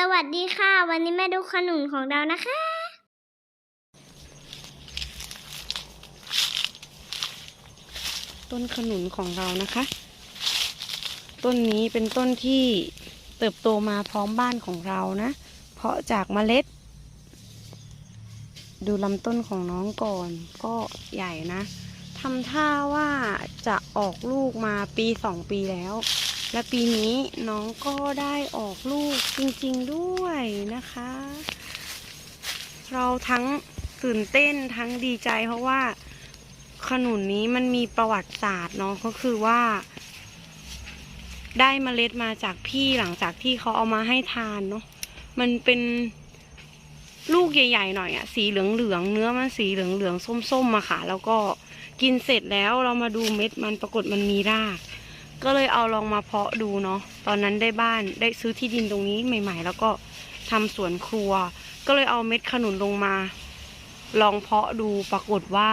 สวัสดีค่ะ วันนี้แม่ดูขนุนของเรานะคะ ต้นขนุนของเรานะคะ ต้นนี้เป็นต้นที่เติบโตมาพร้อมบ้านของเรานะ เพราะจากเมล็ด ดูลำต้นของน้องก่อนก็ใหญ่นะทำท่าว่าจะ ออกลูกมาปีสองปีแล้ว และปีนี้น้องก็ได้ออกลูกจริงๆด้วยนะคะ เราทั้งตื่นเต้นทั้งดีใจเพราะว่าขนุนนี้มันมีประวัติศาสตร์เนาะก็คือว่า ได้เมล็ดมาจากพี่หลังจากที่เขาเอามาให้ทานเนาะมันเป็นลูกใหญ่ๆหน่อยอะสีเหลืองๆเนื้อมันสีเหลืองๆส้มๆมาค่ะ แล้วก็ กินเสร็จแล้วเรามาดูเม็ดมันปรากฏมันมีราก ก็เลยเอาลองมาเพาะดูเนาะตอนนั้นได้บ้านได้ซื้อที่ดินตรงนี้ใหม่ ๆ แล้วก็ทำสวนครัว ก็เลยเอาเม็ดขนุนลงมา ลองเพาะดูปรากฏว่า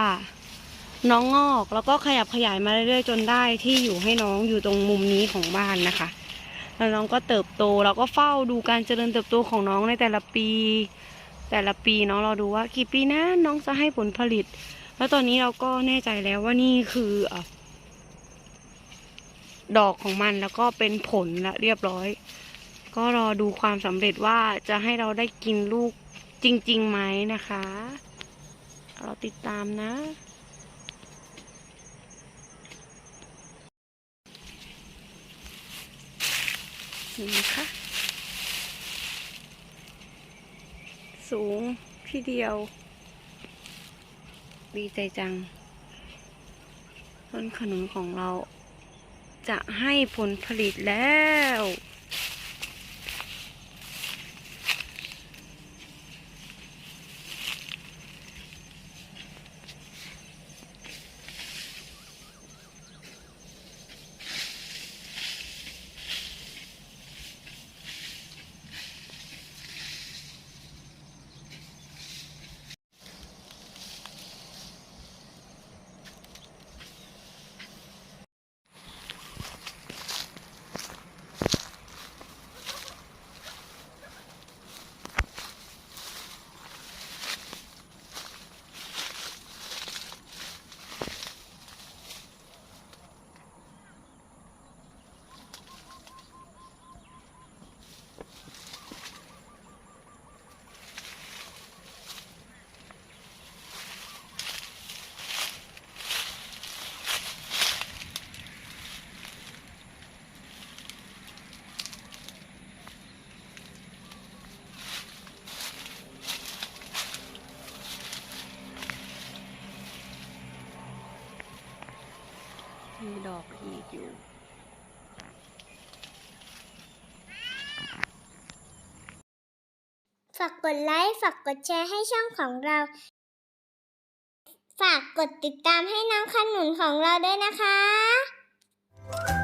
น้องงอกแล้วก็ขยับขยายมาเรื่อยๆจนได้ที่อยู่ให้น้องอยู่ตรงมุมนี้ของบ้านนะคะแล้วน้องก็เติบโตเราก็เฝ้าดูการเจริญเติบโตของน้องในแต่ละปี แต่ละปีเนาะเราดูว่ากี่ปีนะน้องจะให้ผลผลิต แล้วตอนนี้เราก็แน่ใจแล้วว่านี่คือเอ่อดอกของมันแล้วก็เป็นผลละเรียบร้อย ก็รอดูความสำเร็จว่าจะให้เราได้กินลูกจริงๆไหมนะคะ เราติดตามนะ นี่นะคะสูงที่เดียว ดีใจจัง ต้นขนุนของเราจะให้ผลผลิตแล้ว มีดอกอีกอยู่ฝากกดไลค์ ฝากกดแชร์ให้ช่องของเรา ฝากกดติดตามให้น้องขนุนของเราด้วยนะคะ